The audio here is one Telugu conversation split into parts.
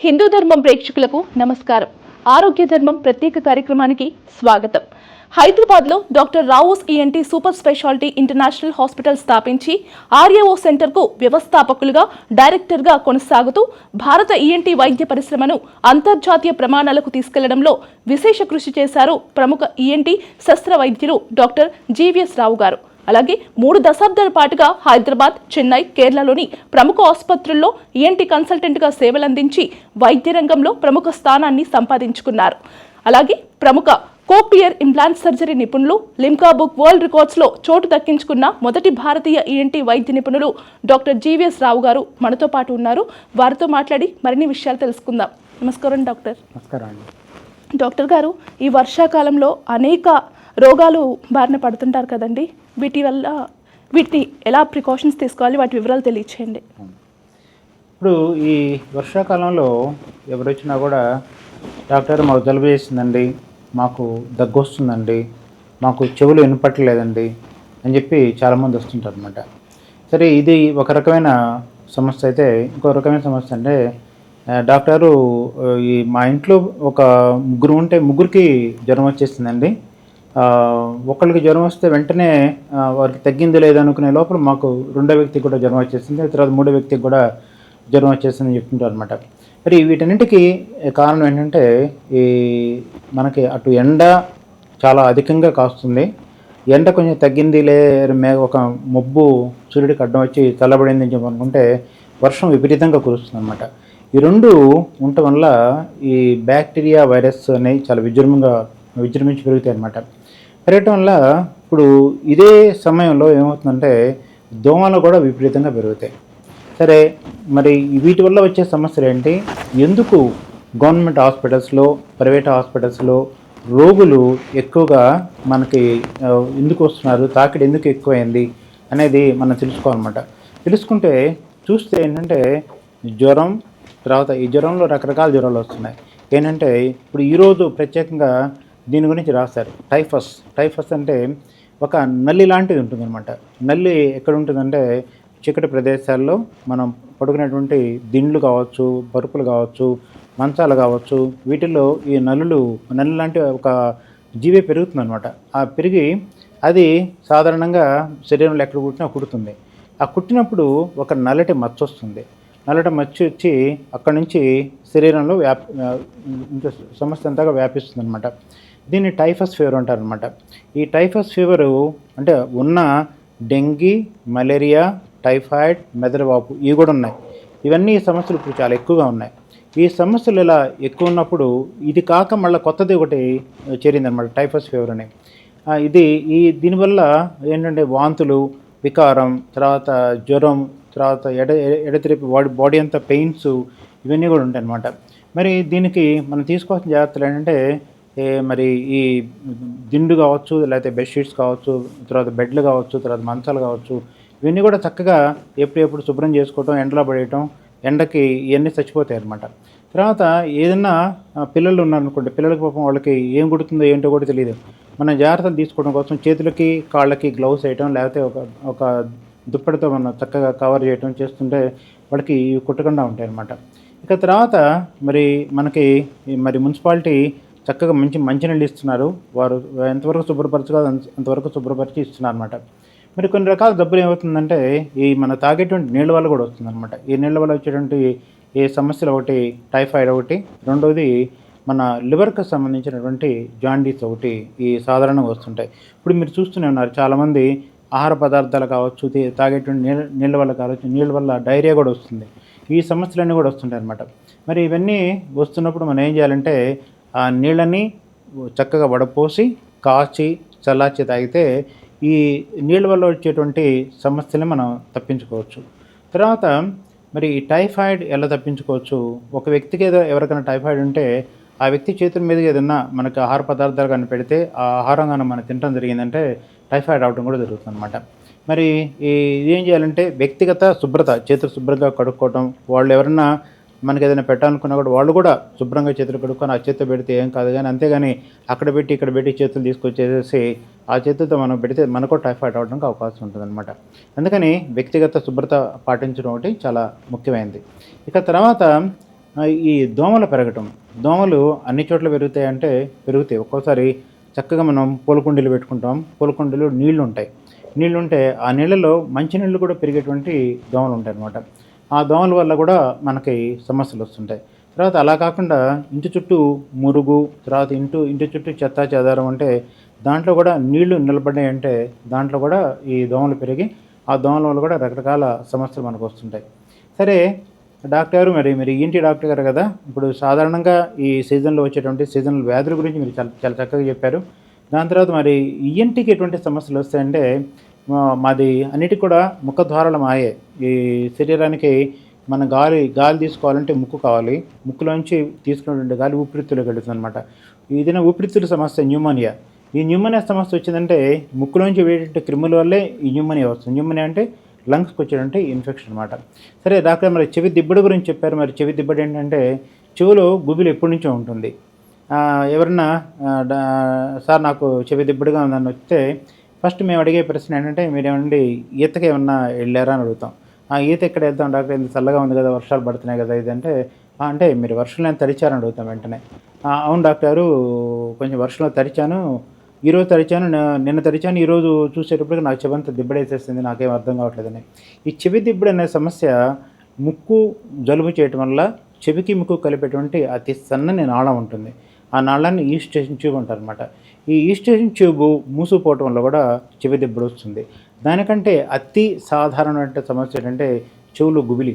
హిందూ ధర్మం ప్రేక్షకులకు నమస్కారం. ఆరోగ్య ధర్మం ప్రత్యేక కార్యక్రమానికి స్వాగతం. హైదరాబాద్లో doctor Rao's ENT super speciality international hospital స్థాపించి ఆర్ఏఓ సెంటర్కు వ్యవస్థాపకులుగా డైరెక్టర్గా కొనసాగుతూ భారత ఈఎన్టీ వైద్య పరిశ్రమను అంతర్జాతీయ ప్రమాణాలకు తీసుకెళ్ళడంలో విశేష కృషి చేశారు ప్రముఖ ఈఎన్టీ శస్త్ర వైద్యులు డాక్టర్ జీవీఎస్ రావు గారు. అలాగే మూడు దశాబ్దాల పాటుగా హైదరాబాద్ చెన్నై కేరళలోని ప్రముఖ ఆసుపత్రుల్లో ఈఎన్టీ కన్సల్టెంట్గా సేవలందించి వైద్య రంగంలో ప్రముఖ స్థానాన్ని సంపాదించుకున్నారు. అలాగే ప్రముఖ కోక్లియర్ ఇంప్లాంట్ సర్జరీ నిపుణులు లిమ్కా బుక్ వరల్డ్ రికార్డ్స్లో చోటు దక్కించుకున్న మొదటి భారతీయ ఈఎన్టీ వైద్య నిపుణులు డాక్టర్ జీవీఎస్ రావు గారు మనతో పాటు ఉన్నారు. వారితో మాట్లాడి మరిన్ని విషయాలు తెలుసుకుందాం. నమస్కారం డాక్టర్. నమస్కారం డాక్టర్ గారు ఈ వర్షాకాలంలో అనేక రోగాలు బారిన పడుతుంటారు కదండి. వీటి వల్ల వీటిని ఎలా ప్రికాషన్స్ తీసుకోవాలి? వాటి వివరాలు తెలియచేయండి. ఇప్పుడు ఈ వర్షాకాలంలో ఎవరు వచ్చినా కూడా డాక్టర్ మాకు జలుబు చేసిందండి మాకు దగ్గు వస్తుందండి మాకు చెవులు వినపట్టలేదండి అని చెప్పి చాలామంది వస్తుంటారు అనమాట సరే ఇది ఒక రకమైన సమస్య అయితే ఇంకో రకమైన సమస్య అంటే డాక్టరు ఈ మా ఇంట్లో ఒక ముగ్గురు ఉంటే ముగ్గురికి జ్వరం వచ్చేసిందండి. ఒకళ్ళకి జ్వరం వస్తే వెంటనే వారికి తగ్గింది లేదనుకునే లోపల మాకు రెండో వ్యక్తికి కూడా జ్వరం వచ్చేసింది. తర్వాత మూడో వ్యక్తికి కూడా జ్వరం వచ్చేసిందని చెప్తుంటారు అనమాట మరి వీటన్నిటికీ కారణం ఏంటంటే ఈ మనకి అటు ఎండ చాలా అధికంగా కాస్తుంది. ఎండ కొంచెం తగ్గింది లే మే ఒక మబ్బు సూర్యుడికి అడ్డం వచ్చి చల్లబడింది అని చెప్పనుకుంటే వర్షం విపరీతంగా కురుస్తుంది అనమాట ఈ రెండు ఉండటం వల్ల ఈ బ్యాక్టీరియా వైరస్ అనేవి చాలా విజృంభంగా విజృంభించి పెరుగుతాయి అనమాట పెరగటం వల్ల ఇప్పుడు ఇదే సమయంలో ఏమవుతుందంటే దోమలు కూడా విపరీతంగా పెరుగుతాయి. సరే మరి వీటి వల్ల వచ్చే సమస్యలు ఏంటి? ఎందుకు గవర్నమెంట్ హాస్పిటల్స్లో ప్రైవేట్ హాస్పిటల్స్లో రోగులు ఎక్కువగా మనకి ఎందుకు వస్తున్నారు? తాకిడి ఎందుకు ఎక్కువైంది? అనేది మనం తెలుసుకోవాలన్నమాట. తెలుసుకుంటే చూస్తే ఏంటంటే జ్వరం తర్వాత ఈ జ్వరంలో రకరకాల జ్వరాలు వస్తున్నాయి. ఏంటంటే ఇప్పుడు ఈరోజు ప్రత్యేకంగా దీని గురించి రాస్తారు. టైఫస్. టైఫస్ అంటే ఒక నల్లి లాంటిది ఉంటుందన్నమాట. నల్లి ఎక్కడ ఉంటుందంటే చీకటి ప్రదేశాల్లో మనం పడుకునేటువంటి దిండ్లు కావచ్చు పరుపులు కావచ్చు మంచాలు కావచ్చు వీటిల్లో ఈ నల్లులు నల్లి లాంటి ఒక జీవి పెరుగుతుందన్నమాట. ఆ పెరిగి అది సాధారణంగా శరీరంలో ఎక్కడ కుట్టినా కుడుతుంది. ఆ కుట్టినప్పుడు ఒక నల్లటి మచ్చ వస్తుంది. నల్లటి మచ్చ వచ్చి అక్కడి నుంచి శరీరంలో వ్యాప్ సమస్య అంతగా వ్యాపిస్తుంది అనమాట దీన్ని టైఫస్ ఫీవర్ అంటారు అనమాట ఈ టైఫస్ ఫీవరు అంటే ఉన్న డెంగీ మలేరియా టైఫాయిడ్ మెదడువాపు ఇవి కూడా ఉన్నాయి. ఇవన్నీ ఈ సమస్యలు ఇప్పుడు చాలా ఎక్కువగా ఉన్నాయి. ఈ సమస్యలు ఇలా ఎక్కువ ఉన్నప్పుడు ఇది కాక మళ్ళీ కొత్తది ఒకటి చేరిందనమాట టైఫస్ ఫీవర్ అని. ఇది ఈ దీనివల్ల ఏంటంటే వాంతులు వికారం తర్వాత జ్వరం తర్వాత ఎడ ఎడతెరిపి బాడీ బాడీ అంతా పెయిన్స్ ఇవన్నీ కూడా ఉంటాయి అన్నమాట. మరి దీనికి మనం తీసుకోవాల్సిన జాగ్రత్తలు ఏంటంటే మరి ఈ దిండు కావచ్చు లేకపోతే బెడ్షీట్స్ కావచ్చు తర్వాత బెడ్లు కావచ్చు తర్వాత మంచాలు కావచ్చు ఇవన్నీ కూడా చక్కగా ఎప్పుడెప్పుడు శుభ్రం చేసుకోవటం ఎండలో పడేయటం ఎండకి ఇవన్నీ చచ్చిపోతాయి అనమాట తర్వాత ఏదన్నా పిల్లలు ఉన్నారనుకోండి పిల్లలకి పాపం వాళ్ళకి ఏం కుడుతుందో ఏంటో కూడా తెలియదు. మనం జాగ్రత్తలు తీసుకోవడం కోసం చేతులకి కాళ్ళకి గ్లౌస్ వేయటం లేకపోతే ఒక ఒక దుప్పటితో మనం చక్కగా కవర్ చేయటం చేస్తుంటే వాళ్ళకి ఇవి కుట్టకుండా ఉంటాయి అన్నమాట. ఇక తర్వాత మరి మనకి మరి మున్సిపాలిటీ చక్కగా మంచి మంచినీళ్ళు ఇస్తున్నారు. వారు ఎంతవరకు శుభ్రపరచుగా అంతవరకు శుభ్రపరిచి ఇస్తున్నారు అనమాట మరి కొన్ని రకాల జబ్బులు ఏమవుతుందంటే ఈ మన తాగేటువంటి నీళ్ళ వల్ల కూడా వస్తుందన్నమాట. ఈ నీళ్ళ వల్ల వచ్చేటువంటి ఈ సమస్యలు ఒకటి టైఫాయిడ్ ఒకటి రెండవది మన లివర్కి సంబంధించినటువంటి జాండీస్ ఒకటి ఈ సాధారణంగా వస్తుంటాయి. ఇప్పుడు మీరు చూస్తూనే ఉన్నారు చాలామంది ఆహార పదార్థాలు కావచ్చు తాగేటువంటి నీళ్ళ నీళ్ళ వల్ల కావచ్చు నీళ్ళ వల్ల డైరియా కూడా వస్తుంది. ఈ సమస్యలన్నీ కూడా వస్తుంటాయి అన్నమాట మరి ఇవన్నీ వస్తున్నప్పుడు మనం ఏం చేయాలంటే ఆ నీళ్ళని చక్కగా వడపోసి కాచి చల్లార్చి తాగితే ఈ నీళ్ళ వల్ల వచ్చేటువంటి సమస్యని మనం తప్పించుకోవచ్చు. తర్వాత మరి ఈ టైఫాయిడ్ ఎలా తప్పించుకోవచ్చు? ఒక వ్యక్తికి ఏదో ఎవరికైనా టైఫాయిడ్ ఉంటే ఆ వ్యక్తి చేతుల మీద ఏదన్నా మనకు ఆహార పదార్థాలు కానీ పెడితే ఆ ఆహారం కానీ మనం తినడం జరిగిందంటే టైఫాయిడ్ అవడం కూడా జరుగుతుంది అనమాట మరి ఈ ఏం చేయాలంటే వ్యక్తిగత శుభ్రత చేతులు శుభ్రంగా కడుక్కోవటం వాళ్ళు ఎవరన్నా మనకి ఏదైనా పెట్టాలనుకున్నా కూడా వాళ్ళు కూడా శుభ్రంగా చేతులు కడుక్కొని ఆ చేతితో పెడితే ఏం కాదు. కానీ అంతేగాని అక్కడ పెట్టి ఇక్కడ పెట్టి చేతులు తీసుకొచ్చేసేసి ఆ చేతులతో మనం పెడితే మనకు టైఫాయిడ్ అవడానికి అవకాశం ఉంటుందన్నమాట. అందుకని వ్యక్తిగత శుభ్రత పాటించడం ఒకటి చాలా ముఖ్యమైనది. ఇక తర్వాత ఈ దోమలు పెరగటం. దోమలు అన్ని చోట్ల పెరుగుతాయి అంటే పెరుగుతాయి. ఒక్కోసారి చక్కగా మనం పూలకుండీలు పెట్టుకుంటాం. పూలకుండీలు నీళ్ళు ఉంటాయి నీళ్ళు ఉంటే ఆ నీళ్ళలో మంచినీళ్ళు కూడా పెరిగేటువంటి దోమలు ఉంటాయి అన్నమాట ఆ దోమల వల్ల కూడా మనకి సమస్యలు వస్తుంటాయి. తర్వాత అలా కాకుండా ఇంటి చుట్టూ మురుగు తర్వాత ఇంటు ఇంటి చుట్టూ చెత్త చెదారం అంటే దాంట్లో కూడా నీళ్ళు నిలబడినాయి అంటే దాంట్లో కూడా ఈ దోమలు పెరిగి ఆ దోమల వల్ల కూడా రకరకాల సమస్యలు మనకు వస్తుంటాయి. సరే డాక్టర్ గారు మరి మీరు ఇంటి డాక్టర్ గారు కదా ఇప్పుడు సాధారణంగా ఈ సీజన్లో వచ్చేటువంటి సీజనల్ వ్యాధుల గురించి మీరు చాలా చాలా చక్కగా చెప్పారు. దాని తర్వాత మరి ఈఎన్టీకి ఎటువంటి సమస్యలు వస్తాయంటే మాది అన్నిటికి కూడా ముఖద్వారాలు మాయే. ఈ శరీరానికి మన గాలి గాలి తీసుకోవాలంటే ముక్కు కావాలి. ముక్కులోంచి తీసుకున్నటువంటి గాలి ఊపిరితిత్తులు వెళుతుంది అనమాట ఏదైనా ఊపిరితిత్తుల సమస్య న్యూమోనియా. ఈ న్యూమోనియా సమస్య వచ్చిందంటే ముక్కులోంచి వేడే క్రిముల వల్లే ఈ న్యూమోనియా వస్తుంది. న్యూమోనియా అంటే లంగ్స్కి వచ్చేటంటే ఇన్ఫెక్షన్ అనమాట సరే డాక్టర్ మరి చెవి దిబ్బడి గురించి చెప్పారు. మరి చెవి దిబ్బడి ఏంటంటే చెవిలో గుబిలు ఎప్పటి నుంచో ఉంటుంది. ఎవరన్నా సార్ నాకు చెవి దిబ్బడిగా ఉందని వస్తే ఫస్ట్ మేము అడిగే ప్రశ్న ఏంటంటే మీరు ఏమండి ఈతకి ఏమన్నా వెళ్ళారా అని అడుగుతాం. ఆ ఈత ఎక్కడ వెళ్తాం డాక్టర్? ఇంత చల్లగా ఉంది కదా వర్షాలు పడుతున్నాయి కదా ఇది అంటే అంటే మీరు వర్షంలో తరిచారని అడుగుతాం వెంటనే. అవును డాక్టర్ గారు కొంచెం వర్షంలో తరిచాను. ఈరోజు తరిచాను నిన్న తరిచాను ఈరోజు చూసేటప్పటికి నాకు చెవంతా దిబ్బడేసేసింది నాకేం అర్థం కావట్లేదని. ఈ చెవి దిబ్బడు అనే సమస్య ముక్కు జలుబు చేయటం వల్ల చెవికి ముక్కు కలిపేటువంటి అతి సన్నని నాళం ఉంటుంది. ఆ నాళాన్ని ఈస్ట్ స్టేషన్ ట్యూబ్ అంటారు అనమాట ఈ ఈ ట్యూబ్ మూసుకుపోవటం వల్ల కూడా చెవి దిబ్బడు వస్తుంది దానికంటే అతి సాధారణమైన సమస్య ఏంటంటే చెవులు గుబిలి.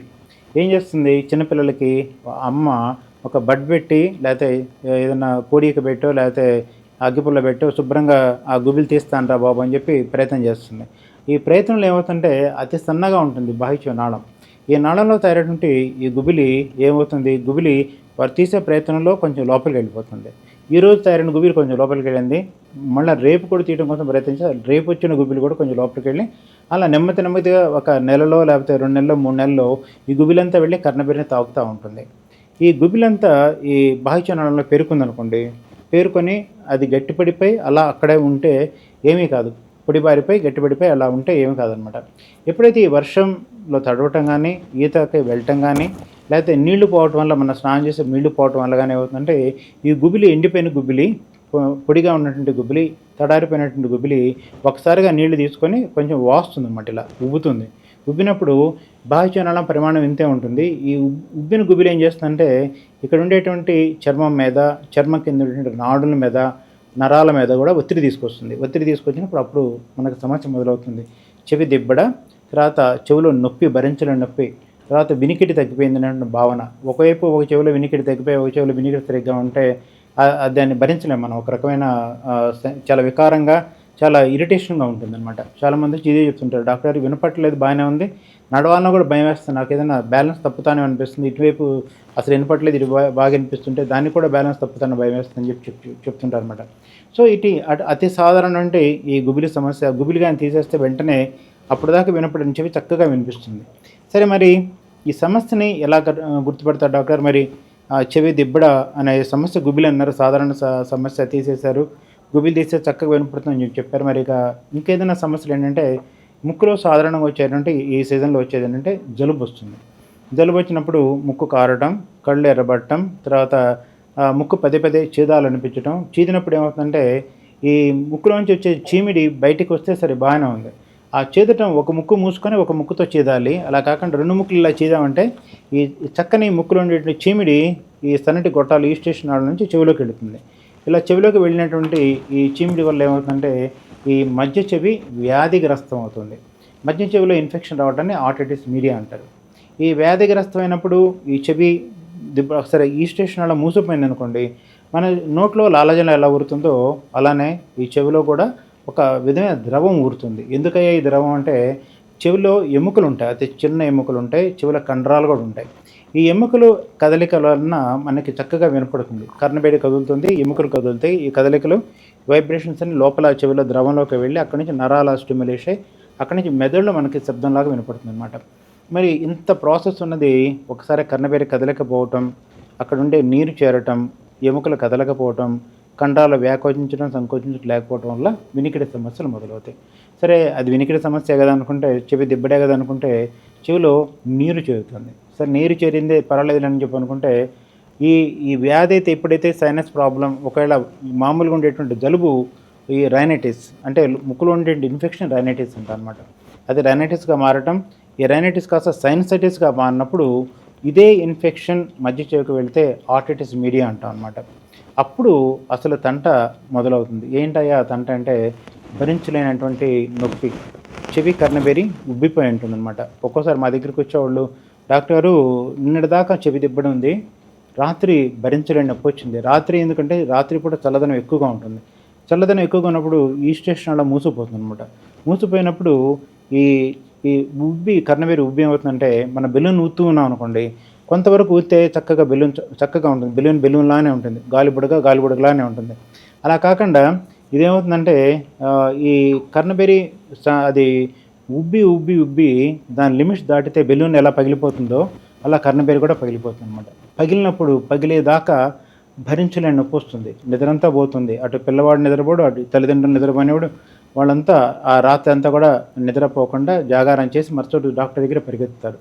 ఏం చేస్తుంది? చిన్నపిల్లలకి అమ్మ ఒక బడ్ పెట్టి లేకపోతే ఏదైనా కోడిక పెట్టో లేకపోతే అగ్గిపుల్ల పెట్టో శుభ్రంగా ఆ గుబిలు తీస్తానరా బాబు అని చెప్పి ప్రయత్నం చేస్తుంది. ఈ ప్రయత్నంలో ఏమవుతుంటే అతి సన్నగా ఉంటుంది బాహ్య నాళం. ఈ నాళంలో తయారైనటువంటి ఈ గుబిలి ఏమవుతుంది? గుబిలి వారు తీసే ప్రయత్నంలో కొంచెం లోపలికి వెళ్ళిపోతుంది. ఈరోజు తయారైన గుబిలి కొంచెం లోపలికి వెళ్ళింది. మళ్ళీ రేపు కూడా తీయడం కోసం ప్రయత్నించారు రేపు వచ్చిన గుబిలి కూడా కొంచెం లోపలికి వెళ్ళి అలా నెమ్మది నెమ్మదిగా ఒక నెలలో లేకపోతే రెండు నెలలో మూడు నెలల్లో ఈ గుబిలంతా వెళ్ళి కర్ణబీరిని తాగుతూ ఉంటుంది. ఈ గుబిలంతా ఈ బాహ్య పేరుకుందనుకోండి పేరుకొని అది గట్టిపడిపోయి అలా అక్కడే ఉంటే ఏమీ కాదు. పొడిబారిపై గట్టిబడిపై అలా ఉంటే ఏమి కాదనమాట. ఎప్పుడైతే ఈ వర్షంలో తడవటం కానీ ఈతకి వెళ్ళటం కానీ లేకపోతే నీళ్ళు పోవటం వల్ల మన స్నానం చేసే నీళ్ళు పోవటం వల్ల కానీ ఏమవుతుందంటే ఈ గుబిలి ఎండిపోయిన గుబిలి పొ- పొడిగా ఉన్నటువంటి గుబిలి తడారిపోయినటువంటి గుబిలి ఒకసారిగా నీళ్ళు తీసుకొని కొంచెం వాస్తుంది అనమాట ఇలా ఉబ్బుతుంది. ఉబ్బినప్పుడు బాహ్యనాళం పరిమాణం ఇంతే ఉంటుంది. ఈ ఉబ్- ఉబ్బిన గుబిలి ఏం చేస్తుందంటే ఇక్కడ ఉండేటువంటి చర్మం మీద చర్మం కింద ఉండేటువంటి నాడుల మీద నరాల మీద కూడా ఒత్తిడి తీసుకొస్తుంది. ఒత్తిడి తీసుకొచ్చినప్పుడు అప్పుడు మనకు సమస్య మొదలవుతుంది. చెవి దిబ్బడ తర్వాత చెవిలో నొప్పి భరించలేని నొప్పి తర్వాత వినికిడి తగ్గిపోయింది అనే భావన. ఒకవైపు ఒక చెవిలో వినికిడి తగ్గిపోయి ఒక చెవిలో వినికిడి సరిగ్గా ఉంటే దాన్ని భరించలేము మనం. ఒక రకమైన చాలా వికారంగా చాలా ఇరిటేషన్గా ఉంటుంది అనమాట చాలామంది ఇదే చెప్తుంటారు డాక్టర్ గారు వినపట్టలేదు బాగానే ఉంది. నడవాలన్నా కూడా భయం వేస్తుంది. నాకు ఏదైనా బ్యాలెన్స్ తప్పుతానే అనిపిస్తుంది. ఇటువైపు అసలు వినపట్లేదు ఇటు బాగా అనిపిస్తుంటే దాన్ని కూడా బ్యాలెన్స్ తప్పుతానే భయం వేస్తుంది అని చెప్పి చెప్ చెప్తుంటారు అనమాట సో ఇటు అటు అతి సాధారణ అంటే ఈ గుబిలి సమస్య. గుబిలి కానీ తీసేస్తే వెంటనే అప్పుడు దాకా వినపడని చెప్పి చక్కగా వినిపిస్తుంది. సరే మరి ఈ సమస్యని ఎలా గుర్తుపెడతారు గుర్తుపడతారు డాక్టర్ మరి ఆ చెవి దిబ్బడ అనే సమస్య గుబిలి అన్నారు. సాధారణ సమస్య తీసేశారు. గుబిలి తీస్తే చక్కగా వినపడుతుందని చెప్పి చెప్పారు. మరి ఇక ఇంకేదైనా సమస్యలు ఏంటంటే ముక్కులో సాధారణంగా వచ్చేటంటే ఈ సీజన్లో వచ్చేది ఏంటంటే జలుబు వస్తుంది. జలుబు వచ్చినప్పుడు ముక్కు కారటం కళ్ళు ఎర్రబట్టడం తర్వాత ఆ, ముక్కు పదే పదే చీదాలు అనిపించడం చీదినప్పుడు ఏమవుతుందంటే ఈ ముక్కులోంచి వచ్చే చీమిడి బయటికి వస్తే సరే బాగానే ఉంది. ఆ చీదటం ఒక ముక్కు మూసుకొని ఒక ముక్కుతో చీదాలి. అలా కాకుండా రెండు ముక్కులు ఇలా చీదామంటే ఈ చక్కని ముక్కులో ఉండేటువంటి చీమిడి ఈ సన్నటి గొట్టాలు ఈ స్టేషన్ నుంచి చెవిలోకి వెళుతుంది. ఇలా చెవిలోకి వెళ్ళినటువంటి ఈ చీమిడి వల్ల ఏమవుతుందంటే ఈ మధ్య చెవి వ్యాధిగ్రస్తం అవుతుంది. మధ్య చెవిలో ఇన్ఫెక్షన్ రావడాన్ని ఆటైటిస్ మీడియా అంటారు. ఈ వ్యాధిగ్రస్తమైనప్పుడు ఈ చెవి దిబ్బ సరే ఈ స్టేషన్ అలా మూసిపోయింది అనుకోండి మన నోట్లో లాలజలం ఎలా ఊరుతుందో అలానే ఈ చెవిలో కూడా ఒక విధమైన ద్రవం ఊరుతుంది. ఎందుకయ్యా ఈ ద్రవం అంటే చెవిలో ఎముకలు ఉంటాయి. అతి చిన్న ఎముకలు ఉంటాయి. చెవిలో కండరాలు కూడా ఉంటాయి. ఈ ఎముకలు కదలికల వలన మనకి చక్కగా వినపడుతుంది. కర్ణబేడి కదులుతుంది ఎముకలు కదులుతాయి. ఈ కదలికలు వైబ్రేషన్స్ అని లోపల చెవిలో ద్రవంలోకి వెళ్ళి అక్కడి నుంచి నరాల స్టిమ్యులేట్ అక్కడి నుంచి మెదడులో మనకి శబ్దంలాగా వినపడుతుంది అనమాట మరి ఇంత ప్రాసెస్ ఉన్నది ఒకసారి కర్ణబేడి కదలకపోవటం అక్కడ ఉండే నీరు చేరటం ఎముకలు కదలకపోవటం కండరాలు వ్యాకోచించడం సంకోచించడం లేకపోవటం వల్ల వినికిడి సమస్యలు మొదలవుతాయి. సరే అది వినికిడి సమస్య కదా అనుకుంటే చెవి దిబ్బడే కదా అనుకుంటే చెవిలో నీరు చేరుతుంది. సరే నీరు చేరిందే పర్వాలేదు అని చెప్పి అనుకుంటే ఈ ఈ వ్యాధి అయితే ఎప్పుడైతే సైనస్ ప్రాబ్లం ఒకవేళ మామూలుగా ఉండేటువంటి జలుబు ఈ రైనైటిస్ అంటే ముక్కులో ఉండే ఇన్ఫెక్షన్ రైనైటిస్ అంట అనమాట అది రైనైటిస్గా మారటం ఈ రైనైటిస్ కాస్త సైనసైటిస్గా మారినప్పుడు ఇదే ఇన్ఫెక్షన్ మధ్య చెవికి వెళితే ఆర్టిటిస్ మీడియా అంటాం అనమాట అప్పుడు అసలు తంట మొదలవుతుంది. ఏంటయ్యా తంట అంటే భరించలేనటువంటి నొప్పి. చెవి కర్ణబెరి ఉబ్బిపోయి ఉంటుంది అనమాట ఒక్కోసారి మా దగ్గరికి వచ్చేవాళ్ళు డాక్టర్ గారు నిన్నటి దాకా చెవి దిబ్బడి ఉంది రాత్రి భరించలేని నొప్పి వచ్చింది. రాత్రి ఎందుకంటే రాత్రి పూట చల్లదనం ఎక్కువగా ఉంటుంది. చల్లదనం ఎక్కువగా ఉన్నప్పుడు ఈ స్టేషన్ అలా మూసిపోతుంది అనమాట మూసిపోయినప్పుడు ఈ ఈ ఉబ్బి కర్ణవేరు ఉబ్బి ఏమవుతుందంటే మన బెలూన్ ఊతూ ఉన్నాం అనుకోండి కొంతవరకు ఊతే చక్కగా బెలూన్ చక్కగా ఉంటుంది. బెలూన్ బెలూన్ లానే ఉంటుంది. గాలి బుడగ గాలి బుడగలానే ఉంటుంది. అలా కాకుండా ఇదేమవుతుందంటే ఈ కర్ణబెరి అది ఉబ్బి ఉబ్బి ఉబ్బి దాని లిమిట్స్ దాటితే బెలూన్ ఎలా పగిలిపోతుందో అలా కర్ణబెరి కూడా పగిలిపోతుంది అనమాట పగిలినప్పుడు పగిలేదాకా భరించలేని నొప్పి వస్తుంది. నిద్రంతా పోతుంది. అటు పిల్లవాడు నిద్రపోడు అటు తల్లిదండ్రులు నిద్రపోనేవాడు వాళ్ళంతా ఆ రాత్రి అంతా కూడా నిద్రపోకుండా జాగారం చేసి మరుసటి డాక్టర్ దగ్గర పరిగెత్తుతారు.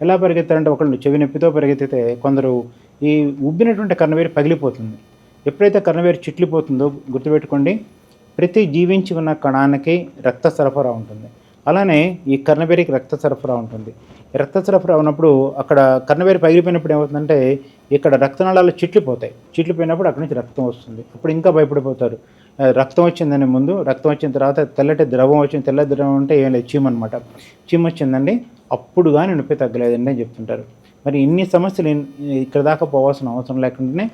ఎలా పరిగెత్తారంటే ఒకళ్ళు చెవి నొప్పితో పరిగెత్తితే కొందరు ఈ ఉబ్బినటువంటి కర్ణవేరి పగిలిపోతుంది. ఎప్పుడైతే కర్ణవేరి చిట్లిపోతుందో గుర్తుపెట్టుకోండి ప్రతి జీవించి ఉన్న కణానికి రక్త సరఫరా ఉంటుంది. అలానే ఈ కర్ణబేరికి రక్త సరఫరా ఉంటుంది. రక్త సరఫరా ఉన్నప్పుడు అక్కడ కర్ణబేరి పగిలిపోయినప్పుడు ఏమవుతుందంటే ఇక్కడ రక్తనాళాలు చిట్లిపోతాయి చిట్లిపోయినప్పుడు అక్కడి నుంచి రక్తం వస్తుంది. అప్పుడు ఇంకా భయపడిపోతారు. రక్తం వచ్చిందని ముందు రక్తం వచ్చిన తర్వాత తెల్లటి ద్రవం వచ్చింది తెల్ల ద్రవం అంటే ఏం లేదు చీమ్ అనమాట చీమ వచ్చిందండి అప్పుడు కానీ నొప్పి తగ్గలేదండి అని చెప్తుంటారు. మరి ఇన్ని సమస్యలు ఇక్కడ దాకా పోవాల్సిన అవసరం లేకుండానే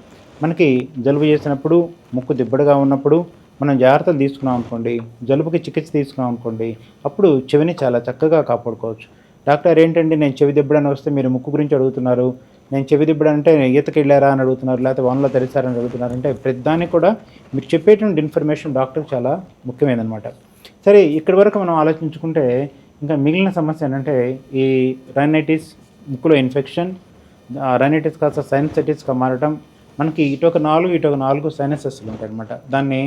మనకి జలుబు చేసినప్పుడు ముక్కు దిబ్బడుగా ఉన్నప్పుడు మనం జాగ్రత్తలు తీసుకున్నాం అనుకోండి జలుబుకి చికిత్స తీసుకున్నాం అనుకోండి అప్పుడు చెవిని చాలా చక్కగా కాపాడుకోవచ్చు. డాక్టర్ ఏంటండి నేను చెవి దిబ్బడని వస్తే మీరు ముక్కు గురించి అడుగుతున్నారు నేను చెవి దిబ్బడంటే ఈతకి వెళ్ళారా అని అడుగుతున్నారు లేకపోతే వనలో తెరిచారని అడుగుతున్నారు అంటే ప్రతిదానికి కూడా మీరు చెప్పేటువంటి ఇన్ఫర్మేషన్ డాక్టర్ చాలా ముఖ్యమైనదనమాట సరే ఇక్కడి వరకు మనం ఆలోచించుకుంటే ఇంకా మిగిలిన సమస్య ఏంటంటే ఈ రైనైటిస్ ముక్కులో ఇన్ఫెక్షన్ రైనైటిస్ కాస్త సైనసైటిస్గా మారడం మనకి ఇటొక నాలుగు ఇటొక నాలుగు సైనసెస్లు ఉంటాయి అనమాట దాన్ని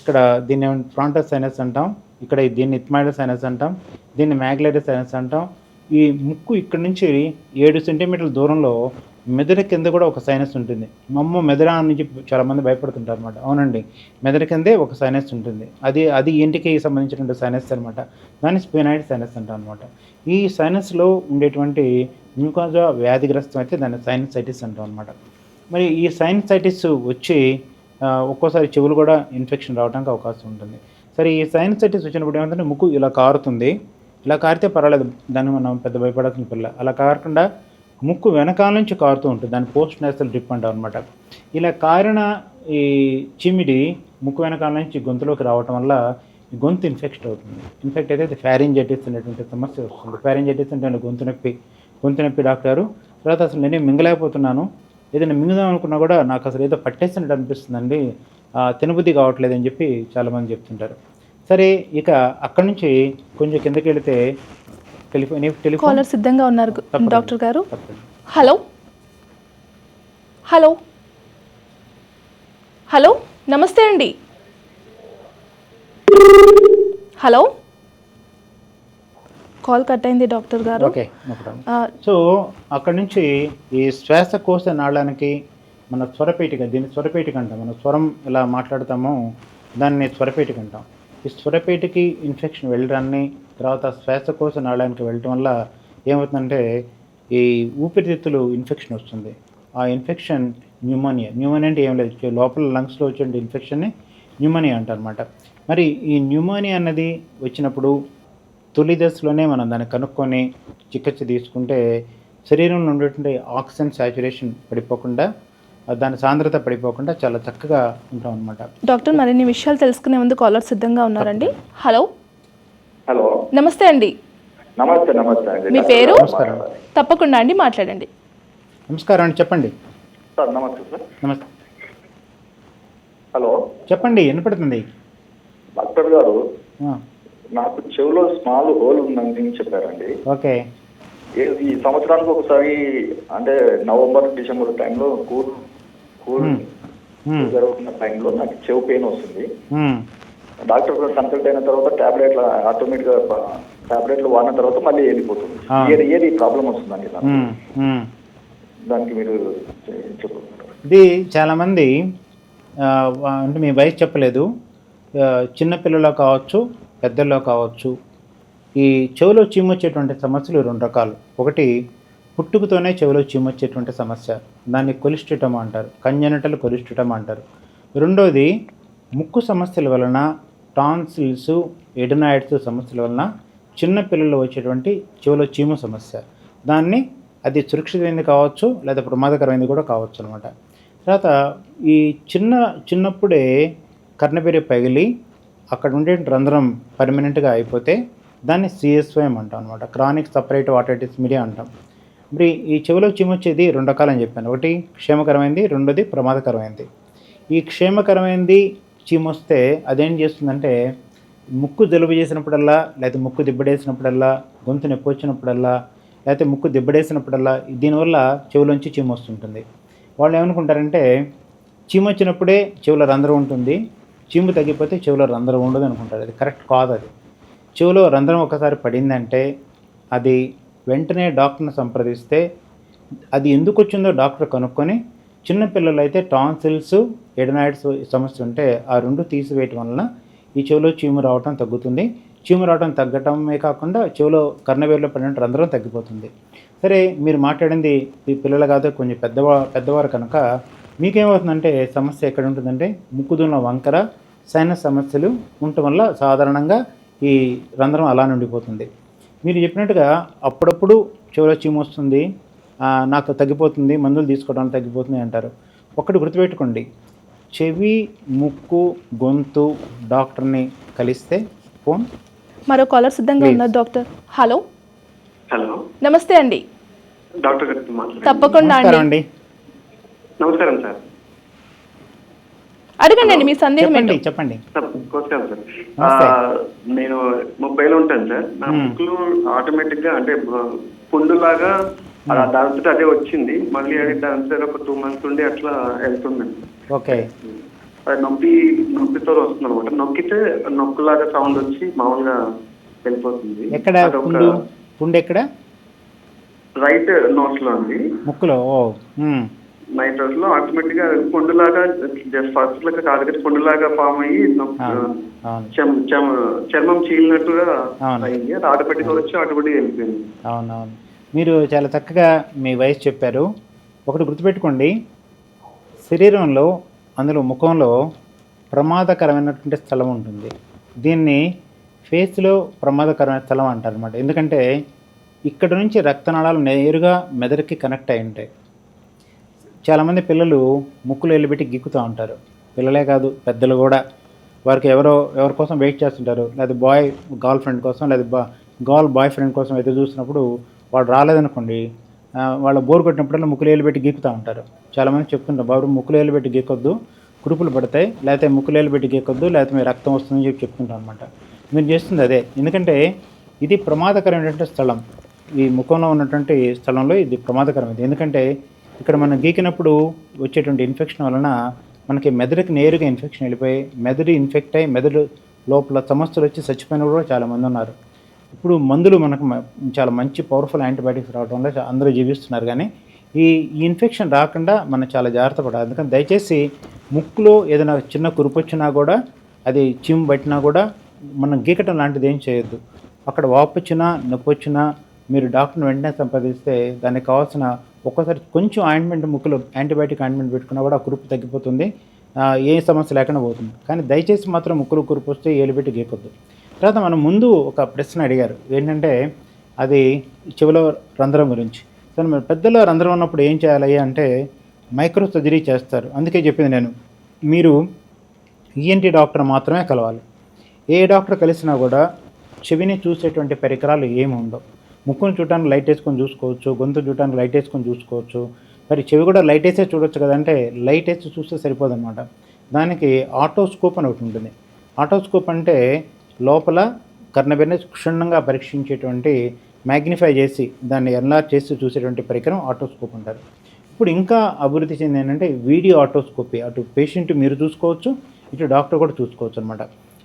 ఇక్కడ దీన్ని ఫ్రాంటస్ సైనస్ అంటాం. ఇక్కడ దీన్ని ఇత్మాయిడ్ సైనస్ అంటాం. దీన్ని మ్యాగ్లరీ సైనస్ అంటాం. ఈ ముక్కు ఇక్కడ నుంచి ఏడు సెంటీమీటర్ల దూరంలో మెదడు కింద కూడా ఒక సైనస్ ఉంటుంది. మమ్మ మెదడు నుంచి చాలామంది భయపడుతుంటారు అనమాట అవునండి. మెదడు కిందే ఒక సైనస్ ఉంటుంది. అది అది ఇంటికి సంబంధించినటువంటి సైనస్ అనమాట దాన్ని స్పినాయిడ్ సైనస్ అంటాం అనమాట ఈ సైనస్లో ఉండేటువంటి మ్యూకాజా వ్యాధిగ్రస్తం అయితే దాన్ని సైనసైటిస్ అంటాం అనమాట మరి ఈ సైనసైటిస్ వచ్చి ఒక్కోసారి చెవులు కూడా ఇన్ఫెక్షన్ రావడానికి అవకాశం ఉంటుంది. సరే ఈ సైనసైటిస్ వచ్చినప్పుడు ఏమంటే ముక్కు ఇలా కారుతుంది. ఇలా కారితే పర్వాలేదు. దాన్ని మనం పెద్ద భయపడాల్సిన పిల్ల అలా కారకుండా ముక్కు వెనకాల నుంచి కారుతూ ఉంటుంది. దాన్ని పోస్ట్ నేసల్ డ్రిప్ అంటాం అనమాట ఇలా కారిన ఈ చిమిడి ముక్కు వెనకాల నుంచి గొంతులోకి రావటం వల్ల ఈ గొంతు ఇన్ఫెక్ట్ అవుతుంది. ఇన్ఫెక్ట్ అయితే ఫ్యారింజైటిస్ అనేటువంటి సమస్య వస్తుంది. ఫ్యారింజైటిస్ అంటే గొంతు నొప్పి. గొంతు నొప్పి డాక్టరు. తర్వాత అసలు నేనే మింగలేకపోతున్నాను. ఏదైనా మింగుదాం అనుకున్నా కూడా నాకు అసలు ఏదో పట్టేసినట్టు అనిపిస్తుందండి. తినబుద్ధి కావట్లేదు అని చెప్పి చాలామంది చెప్తుంటారు. సరే ఇక అక్కడి నుంచి కొంచెం కిందకి వెళితే టెలిఫోన్ టెలిఫోన్? కాలర్ సిద్ధంగా ఉన్నారు. డాక్టర్ గారు. హలో? హలో? హలో? నమస్తే అండి. హలో? కాల్ కట్ అయింది డాక్టర్ గారు. ఓకే సో అక్కడి నుంచి ఈ శ్వాసకోశ నాళానికి మన స్వరపేటిక దీన్ని స్వరపేటిక అంటాం. మన స్వరం ఎలా మాట్లాడతామో దాన్ని స్వరపేటిక అంటాం. ఈ స్వరపేటికి ఇన్ఫెక్షన్ వెళ్ళడాన్ని తర్వాత శ్వాసకోశ నాళానికి వెళ్ళటం వల్ల ఏమవుతుందంటే ఈ ఊపిరితిత్తులు ఇన్ఫెక్షన్ వస్తుంది. ఆ ఇన్ఫెక్షన్ న్యూమోనియా న్యూమోనియా అంటే ఏం లేదు లోపల లంగ్స్లో వచ్చే ఇన్ఫెక్షన్ని న్యూమోనియా అంటారనమాట మరి ఈ న్యూమోనియా అన్నది వచ్చినప్పుడు తొలి దశలోనే మనం దాన్ని కనుక్కొని చికిత్స తీసుకుంటే శరీరంలో ఉండేటువంటి ఆక్సిజన్ సాచురేషన్ పడిపోకుండా దాని సాంద్రత పడిపోకుండా చాలా చక్కగా ఉంటాం అనమాట డాక్టర్ మరిన్ని విషయాలు తెలుసుకునే ముందు కాలర్ సిద్ధంగా ఉన్నారండి. హలో. హలో. నమస్తే అండి. నమస్తే నమస్తే అండి. మీ పేరు? నమస్కారం. తప్పకుండా అండి మాట్లాడండి. నమస్కారం అండి చెప్పండి. సార్ నమస్తే సార్. నమస్తే. హలో. చెప్పండి వినపడుతుంది డాక్టర్ గారు. నాకు చెవిలో స్మాల్ హోల్ ఉందని చెప్పారండి. ఓకే. ఈ సంవత్సరానికి ఒకసారి అంటే నవంబర్ డిసెంబర్ టైంలో కూల్ కూల్. జరుగుతున్న టైంలో నాకు చెవి పెయిన్ వస్తుంది. డాక్టర్ కన్సల్ట్ అయిన తర్వాత టాబ్లెట్లు ఆటోమేటిక్గా టాబ్లెట్లు వాడిన తర్వాత మళ్ళీ వెళ్ళిపోతుంది. ఏది ఏది ప్రాబ్లం వస్తుందండి దానికి? మీరు ఇది చాలామంది ఆ, వా- అంటే మీ వయసు చెప్పలేదు. చిన్నపిల్లలో కావచ్చు పెద్దల్లో కావచ్చు. ఈ చెవిలో చీమొచ్చేటువంటి సమస్యలు రెండు రకాలు. ఒకటి పుట్టుకతోనే చెవిలో చీమొచ్చేటువంటి సమస్య. దాన్ని కొలిస్టిటం అంటారు. కంజనటల్ కొలిస్టిటం అంటారు. రెండోది ముక్కు సమస్యల వలన టాన్సిల్స్ ఎడనాయిడ్స్ సమస్యల వలన చిన్న పిల్లలు వచ్చేటువంటి చెవిలో చీము సమస్య. దాన్ని అది సురక్షితమైనది కావచ్చు లేదా ప్రమాదకరమైనది కూడా కావచ్చు అనమాట తర్వాత ఈ చిన్న చిన్నప్పుడే కర్ణపేరు పగిలి అక్కడ ఉండే రంధ్రం పర్మనెంట్గా అయిపోతే దాన్ని సిఎస్వైఎం అంటాం అనమాట క్రానిక్ సపరేట్ వాటైటిస్ మీడియా అంటాం. మరి ఈ చెవిలో చిమ్మొచ్చేది రెండు రకాలని చెప్పాను. ఒకటి క్షేమకరమైనది రెండోది ప్రమాదకరమైనది ఈ క్షేమకరమైనది చీమొస్తే అదేం చేస్తుందంటే ముక్కు జలుబు చేసినప్పుడల్లా లేకపోతే ముక్కు దిబ్బడేసినప్పుడల్లా గొంతు నొప్పి వచ్చినప్పుడల్లా లేకపోతే ముక్కు దిబ్బడేసినప్పుడల్లా దీనివల్ల చెవులోంచి చీమ వస్తుంటుంది వాళ్ళు ఏమనుకుంటారంటే చీమ వచ్చినప్పుడే చెవుల రంధ్రం ఉంటుంది. చీము తగ్గిపోతే చెవులో రంధ్రం ఉండదు అనుకుంటారు. అది కరెక్ట్ కాదు అది. చెవులో రంధ్రం ఒకసారి పడిందంటే అది వెంటనే డాక్టర్ని సంప్రదిస్తే అది ఎందుకు వచ్చిందో డాక్టర్ కనుక్కొని చిన్నపిల్లలు అయితే టాన్సిల్స్ ఎడనాయిడ్స్ సమస్య ఉంటే ఆ రెండు తీసివేయటం వలన ఈ చెవిలో చీము రావటం తగ్గుతుంది. చీము రావడం తగ్గటమే కాకుండా చెవిలో కర్ణవేరులో పడిన రంధ్రం తగ్గిపోతుంది. సరే మీరు మాట్లాడింది ఈ పిల్లలు కాదు కొంచెం పెద్దవా పెద్దవారు కనుక మీకేమవుతుందంటే సమస్య ఎక్కడ ఉంటుందంటే ముక్కుదున్న వంకర సైనస్ సమస్యలు ఉండటం వల్ల సాధారణంగా ఈ రంధ్రం అలా ఉండిపోతుంది మీరు చెప్పినట్టుగా అప్పుడప్పుడు చెవిలో చీము వస్తుంది ఆ, నాకు తగ్గిపోతుంది మందులు తీసుకోవడం వల్ల తగ్గిపోతుంది అంటారు. ఒకటి గుర్తుపెట్టుకోండి. చెవి ముక్కు గొంతు డాక్టర్ని కలిస్తే ఫోన్ మరో కాలర్ సిద్ధంగా. ఉన్నారు డాక్టర్? హలో? హలో. నమస్తే అండి. డాక్టర్ తప్పకుండా అండి. నమస్కారం సార్. అడగండి అండి మీ సందేహం చెప్పండి ఏంటో. చెప్పండి. సార్, నమస్కారం సార్. నేను ముప్పైలో ఉంటాను సార్. నా. ముక్కులు ఆటోమేటిక్గా అంటే పుండులాగా అలా దాంతో అదే వచ్చింది. మళ్ళీ అది దాంతో ఒక టూ మంత్స్ ఉండి అట్లా వెళ్తుందండి ఓకే. అది నొప్పి నొప్పితో వస్తుంది అనమాట నొక్కితే నొక్కులాగా సౌండ్ వచ్చి మామూలుగా వెళ్ళిపోతుంది. ఎక్కడ పుండు పుండు? ఎక్కడ రైట్ నోస్లో అండి. ముక్కులో ఓ ఉమ్, నైట్ రోజు లో ఆటోమేటిక్గా పుండులాగా జస్ట్ ఫస్ట్ లెక్క కాదు పుండులాగా ఫామ్ అయ్యి చర్మ- చీలినట్టుగా. అయింది. అది ఆటోమేటిక్ వచ్చి ఆటోమేటిక్ వెళ్ళిపోయింది. అవునవును మీరు చాలా చక్కగా మీ వయసు చెప్పారు. ఒకటి గుర్తుపెట్టుకోండి. శరీరంలో అందులో ముఖంలో ప్రమాదకరమైనటువంటి స్థలం ఉంటుంది. దీన్ని ఫేస్లో ప్రమాదకరమైన స్థలం అంటారు అనమాట ఎందుకంటే ఇక్కడ నుంచి రక్తనాళాలు నేరుగా మెదడుకి కనెక్ట్ అయి ఉంటాయి. చాలామంది పిల్లలు ముక్కులు వెళ్ళిపెట్టి గిక్కుతూ ఉంటారు. పిల్లలే కాదు పెద్దలు కూడా. వారికి ఎవరో ఎవరి కోసం వెయిట్ చేస్తుంటారు? లేదా బాయ్ గర్ల్ ఫ్రెండ్ కోసం లేదా బా గర్ల్ బాయ్ ఫ్రెండ్ కోసం ఎదురు చూసినప్పుడు వాడు రాలేదనుకోండి వాళ్ళ బోర్ కొట్టినప్పుడల్లా ముక్కులు వెళ్ళిపెట్టి గిక్కుతూ గీకుతూ ఉంటారు. చాలామంది చెప్తుంటారు బాబు ముక్కులు వెళ్ళిపెట్టి గిక్కొద్దు గీకొద్దు కురుపులు పడతాయి లేకపోతే ముక్కులు వెళ్ళిపెట్టి పెట్టి గీకొద్దు లేకపోతే మీ రక్తం వస్తుందని చెప్పి చెప్తుంటారు అనమాట మీరు చేస్తుంది అదే. ఎందుకంటే ఇది ప్రమాదకరమైనటువంటి స్థలం. ఈ ముఖంలో ఉన్నటువంటి స్థలంలో ఇది ప్రమాదకరమైనది. ఎందుకంటే ఇక్కడ మనం గీకినప్పుడు వచ్చేటువంటి ఇన్ఫెక్షన్ వలన మనకి మెదడుకి నేరుగా ఇన్ఫెక్షన్ వెళ్ళిపోయి మెదడు ఇన్ఫెక్ట్ అయ్యి మెదడు లోపల సమస్యలు వచ్చి చచ్చిపోయిన కూడా చాలామంది ఉన్నారు. ఇప్పుడు మందులు మనకు చాలా మంచి పవర్ఫుల్ యాంటీబయాటిక్స్ రావడం వల్ల అందరూ జీవిస్తున్నారు. కానీ ఈ ఈ ఇన్ఫెక్షన్ రాకుండా మనం చాలా జాగ్రత్త పడాలి. అందుకని దయచేసి ముక్కులో ఏదైనా చిన్న కురుపు వచ్చినా కూడా అది చిమ్ పట్టినా కూడా మనం గీకటం లాంటిది ఏం చేయొద్దు. అక్కడ వాపు వచ్చినా నొప్పి వచ్చినా మీరు డాక్టర్ని వెంటనే సంప్రదిస్తే దానికి కావాల్సిన ఒక్కసారి కొంచెం ఆయింట్మెంట్ ముక్కులో యాంటీబయాటిక్ ఆయింట్మెంట్ పెట్టుకున్నా కూడా ఆ కురుపు తగ్గిపోతుంది. ఏ సమస్య లేకుండా పోతుంది. కానీ దయచేసి మాత్రం ముక్కులు కురుపు వస్తే ఏలు పెట్టి గీకొద్దు తర్వాత మనం ముందు ఒక ప్రశ్న అడిగారు. ఏంటంటే అది చెవిలో రంధ్రం గురించి. సరే మరి పెద్దలో రంధ్రం ఉన్నప్పుడు ఏం చేయాలి అంటే మైక్రో సర్జరీ చేస్తారు. అందుకే చెప్పింది నేను. మీరు ఈఎన్టీ డాక్టర్ మాత్రమే కలవాలి. ఏ డాక్టర్ కలిసినా కూడా చెవిని చూసేటువంటి పరికరాలు ఏమి ఉండవు ముక్కును చూడటానికి లైట్ వేసుకొని చూసుకోవచ్చు గొంతు చూడటానికి లైట్ వేసుకొని చూసుకోవచ్చు. మరి చెవి కూడా లైట్ వేసే చూడొచ్చు కదంటే లైట్ వేసి చూస్తే సరిపోదన్నమాట. దానికి ఆటోస్కోప్ అని ఒకటి ఉంటుంది. ఆటోస్కోప్ అంటే లోపల కర్ణబెర్ని క్షుణ్ణంగా పరీక్షించేటువంటి మ్యాగ్నిఫై చేసి దాన్ని ఎన్లార్ చేసి చూసేటువంటి పరికరం ఆటోస్కోప్ అంటారు. ఇప్పుడు ఇంకా అభివృద్ధి చెంది ఏంటంటే వీడియో ఆటోస్కోపీ అటు పేషెంట్ మీరు చూసుకోవచ్చు ఇటు డాక్టర్ కూడా చూసుకోవచ్చు అనమాట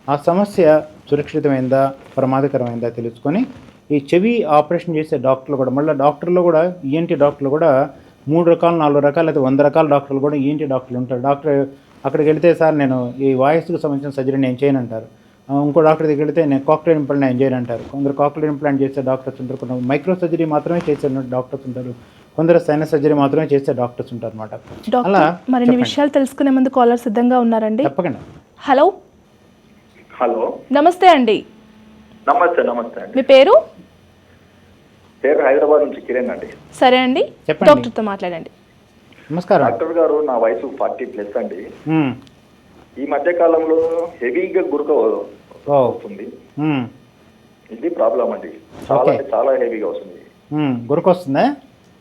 ఆ సమస్య సురక్షితమైందా ప్రమాదకరమైందా తెలుసుకొని ఈ చెవి ఆపరేషన్ చేసే డాక్టర్లు కూడా మళ్ళీ డాక్టర్లు కూడా ఈఎన్టీ డాక్టర్లు కూడా మూడు రకాలు నాలుగు రకాలు అయితే వంద రకాల డాక్టర్లు కూడా ఈఎన్టీ డాక్టర్లు ఉంటారు. డాక్టర్ అక్కడికి వెళితే సార్ నేను ఈ వాయిస్కి సంబంధించిన సర్జరీ నేను చేయను అంటారు ఆ, ఇంకో డాక్టర్ దగ్గరికి వెళితే నేను కాక్లెర్ ఇంప్లాంట్ నేను చేయను అంటారు కొందరు కాక్లెర్ ఇంప్లాంట్ చేసే డాక్టర్స్ ఉంటారు కొందరు మైక్రో సర్జరీ మాత్రమే చేసే డాక్టర్స్ ఉంటారు కొందరు సైనస్ సర్జరీ మాత్రమే చేసే డాక్టర్స్ ఉంటారు అనమాట అలా మరిన్ని. విషయాలు తెలుసుకునే ముందు కాలర్ సిద్ధంగా ఉన్నారండి? తప్పకుండా. హలో? హలో. నమస్తే అండి. నమస్తే నమస్తే అండి. మీ పేరు? పేరు హైదరాబాద్ నుంచి కిరణ్ అండి. సరే అండి. చెప్పండి. డాక్టర్తో మాట్లాడండి. నమస్కారం. డాక్టర్ గారు నా వయసు ఫార్టీ ప్లస్ అండి. ఈ మధ్య కాలంలో హెవీగా గురక ఓ. వస్తుంది ఇది ప్రాబ్లం అండి. చాలా Okay. అంటే చాలా హెవీగా వస్తుంది. గురక వస్తుందా?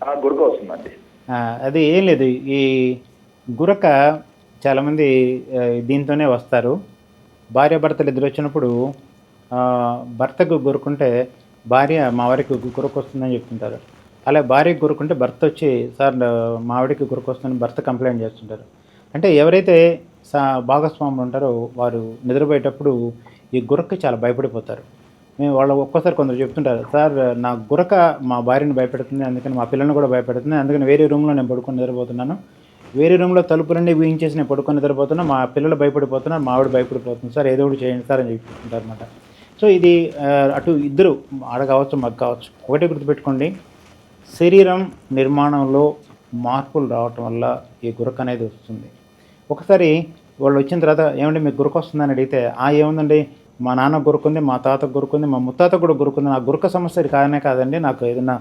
ఆ, గురక వస్తుందండి. ఆ, అది ఏం లేదు. ఈ గురక చాలామంది ఆ, దీంతోనే వస్తారు. భార్య భర్తలు ఇద్దరు వచ్చినప్పుడు ఆ, భర్తకు గురుకుంటే భార్య మా వారికి గురక వస్తుందని చెప్తుంటారు. అలా భార్యకు గురుకుంటే భర్త వచ్చి సార్ మా ఆవిడకి వస్తుందని భర్త కంప్లైంట్ చేస్తుంటారు. అంటే ఎవరైతే సా భాగస్వాములు ఉంటారో వారు నిద్రపోయేటప్పుడు ఈ గురక్కి చాలా భయపడిపోతారు. మేము వాళ్ళు ఒక్కోసారి కొందరు చెప్తుంటారు సార్ నా గురక మా భార్యను భయపెడుతుంది అందుకని మా పిల్లల్ని కూడా భయపెడుతుంది అందుకని వేరే రూమ్లో నేను పడుకొని నిద్రపోతున్నాను. వేరే రూమ్లో తలుపులన్నీ వీయించేసి నేను పడుకొని నిద్రపోతున్నా మా పిల్లలు భయపడిపోతున్నారు మా ఆవిడ భయపడిపోతుంది సార్ ఏదో ఒకటి చేయండి సార్ అని చెప్తుంటారు అనమాట సో ఇది అటు ఇద్దరు ఆడ కావచ్చు మగ కావచ్చు ఒకటే గుర్తుపెట్టుకోండి. శరీరం నిర్మాణంలో మార్పులు రావటం వల్ల ఈ గురక అనేది వస్తుంది. ఒకసారి వాళ్ళు వచ్చిన తర్వాత ఏమంటే మీకు గురక వస్తుందని అడిగితే ఆ ఏముందండి? మా నాన్న గురుకుంది మా తాత గురుకుంది మా ముత్తాత కూడా గురుకుంది. నా గురక సమస్య ఇది కాదనే కాదండి. నాకు ఏదైనా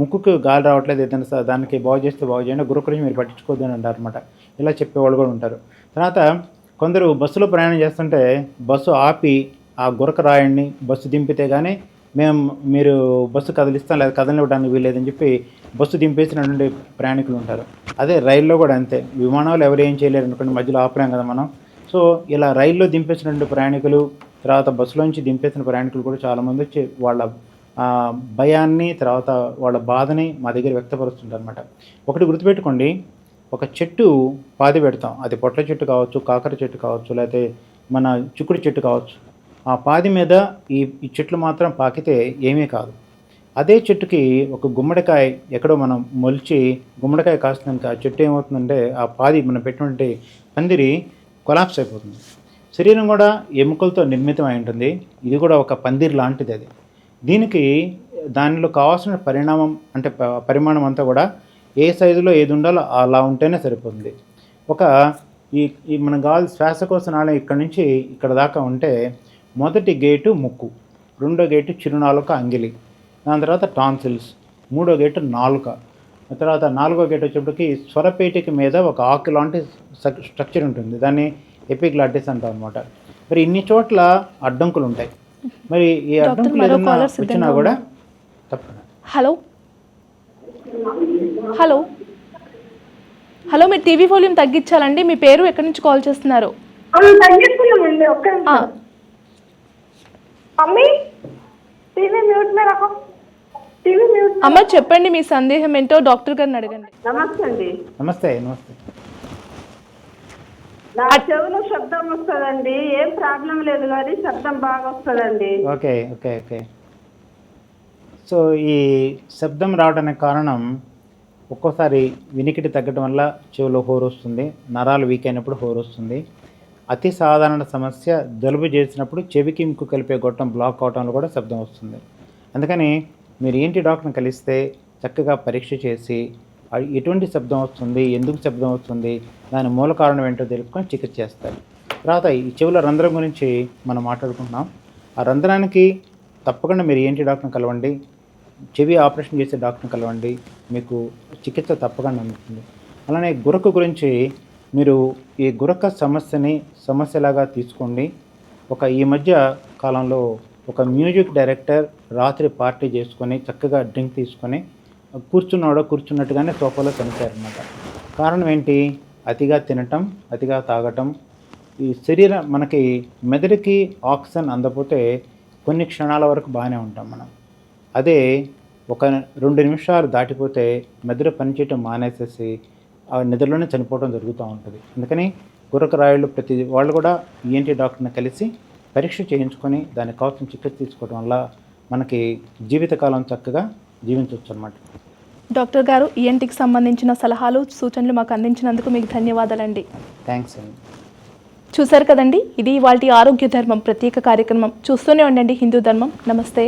ముక్కుకు గాలి రావట్లేదు ఏదైనా దానికి బాగు చేస్తే బాగు చేయండి గురక గురించి మీరు పట్టించుకోవద్దు అని అంటారు అనమాట ఇలా చెప్పేవాళ్ళు కూడా ఉంటారు. తర్వాత కొందరు బస్సులో ప్రయాణం చేస్తుంటే బస్సు ఆపి ఆ గురక రాయండి బస్సు దింపితే కానీ మేము మీరు బస్సు కదిలిస్తాం లేదా కదలివ్వడానికి వీల్లేదని చెప్పి బస్సు దింపేసినటువంటి ప్రయాణికులు ఉంటారు. అదే రైల్లో కూడా అంతే. విమానాలు ఎవరు ఏం చేయలేరు అనుకోండి మధ్యలో ఆపలేం కదా మనం. సో ఇలా రైల్లో దింపేసినటువంటి ప్రయాణికులు తర్వాత బస్సులోంచి దింపేసిన ప్రయాణికులు కూడా చాలామంది వచ్చి వాళ్ళ భయాన్ని తర్వాత వాళ్ళ బాధని మా దగ్గర వ్యక్తపరుస్తుంటారు అనమాట ఒకటి గుర్తుపెట్టుకోండి ఒక చెట్టు పాది పెడతాం. అది పొట్ల చెట్టు కావచ్చు కాకర చెట్టు కావచ్చు లేకపోతే మన చిక్కుడు చెట్టు కావచ్చు. ఆ పాది మీద ఈ ఈ చెట్లు మాత్రం పాకితే ఏమీ కాదు. అదే చెట్టుకి ఒక గుమ్మడికాయ ఎక్కడో మనం మొలిచి గుమ్మడికాయ కాస్తుందంటే ఆ చెట్టు ఏమవుతుందంటే ఆ పాది మనం పెట్టినటువంటి పందిరి కొలాప్స్ అయిపోతుంది. శరీరం కూడా ఎముకలతో నిర్మితమై ఉంటుంది. ఇది కూడా ఒక పందిరి లాంటిది అది. దీనికి దానిలో కావాల్సిన పరిణామం అంటే పరిమాణం అంతా కూడా ఏ సైజులో ఏది ఉండాలో అలా ఉంటేనే సరిపోతుంది. ఒక ఈ ఈ మనకు శ్వాసకోశ నాళం ఇక్కడ నుంచి ఇక్కడ దాకా ఉంటే మొదటి గేటు ముక్కు రెండో గేటు చిరునాలుక అంగిలి దాని తర్వాత టాన్సిల్స్ మూడో గేటు నాలుక ఆ తర్వాత నాలుగో గేట్ వచ్చేప్పటికి స్వరపేటిక మీద ఒక ఆకు లాంటి స్ట్రక్- స్ట్రక్చర్ ఉంటుంది. దాన్ని ఎపిగ్లాటిస్ అంటాం అనమాట మరి ఇన్ని చోట్ల అడ్డంకులు ఉంటాయి. మరి ఈ అడ్డంకులు ఏదైనా వచ్చినా కూడా. తప్పకుండా. హలో? హలో? హలో మీరు టీవీ వాల్యూమ్ తగ్గించాలండి. మీ పేరు ఎక్కడి నుంచి కాల్ చేస్తున్నారు అవును తగ్గిస్తున్నామండి ఒక్క ఆ, నిమిషం మమ్మీ టీవీ మ్యూట్ మీద రకం. టీవీ మ్యూట్ అమ్మ చెప్పండి మీ సందేహం ఏంటో డాక్టర్ గారిని అడగండి. నమస్తే అండి. నమస్తే నమస్తే. నా చెవిలో శబ్దం వస్తుందండి. ఏం ప్రాబ్లం లేదు కానీ శబ్దం బాగా వస్తుందండి. Okay okay okay. సో ఈ శబ్దం రావడానికి కారణం ఒక్కోసారి వినికిడి తగ్గడం వల్ల చెవిలో హోరు వస్తుంది. నరాలు వీక్ అయినప్పుడు హోరు వస్తుంది. అతి సాధారణ సమస్య జలుబు చేసినప్పుడు చెవికి ముక్కు కలిపే గొట్టం బ్లాక్ అవటంలో కూడా శబ్దం వస్తుంది. అందుకని మీరు ఏంటి డాక్టర్ని కలిస్తే చక్కగా పరీక్ష చేసి ఎటువంటి శబ్దం వస్తుంది ఎందుకు శబ్దం వస్తుంది దాని మూల కారణం ఏంటో తెలుసుకొని చికిత్స చేస్తారు. తర్వాత ఈ చెవుల రంధ్రం గురించి మనం మాట్లాడుకుంటున్నాం. ఆ రంధ్రానికి తప్పకుండా మీరు ఏంటి డాక్టర్ని కలవండి చెవి ఆపరేషన్ చేసే డాక్టర్ని కలవండి మీకు చికిత్స తప్పకుండా అందుతుంది. అలానే గురకు గురించి మీరు ఈ గురక సమస్యని సమస్యలాగా తీసుకోండి. ఒక ఈ మధ్య కాలంలో ఒక మ్యూజిక్ డైరెక్టర్ రాత్రి పార్టీ చేసుకొని చక్కగా డ్రింక్ తీసుకొని కూర్చున్నాడో కూర్చున్నట్టుగానే సోఫాలో చనిపోయారనమాట కారణం ఏంటి? అతిగా తినటం అతిగా తాగటం. ఈ శరీరం మనకి మెదడుకి ఆక్సిజన్ అందకపోతే కొన్ని క్షణాల వరకు బాగానే ఉంటాం మనం. అదే ఒక రెండు నిమిషాలు దాటిపోతే మెదడు పనిచేయటం మానేసేసి ఆ నిద్రలోనే చనిపోవడం జరుగుతూ ఉంటుంది. అందుకని గురక రాయుళ్ళు ప్రతి వాళ్ళు కూడా ఈఎన్టీ డాక్టర్ని కలిసి పరీక్ష చేయించుకొని దానికి కావాల్సిన చికిత్స తీసుకోవడం వల్ల మనకి జీవితకాలం చక్కగా జీవించవచ్చు అనమాట డాక్టర్ గారు ఈఎన్టీకి సంబంధించిన సలహాలు సూచనలు మాకు అందించినందుకు మీకు ధన్యవాదాలండి. థ్యాంక్స్ అండి. చూశారు కదండి ఇది వాటి ఆరోగ్య ధర్మం ప్రత్యేక కార్యక్రమం. చూస్తూనే ఉండండి హిందూ ధర్మం. నమస్తే.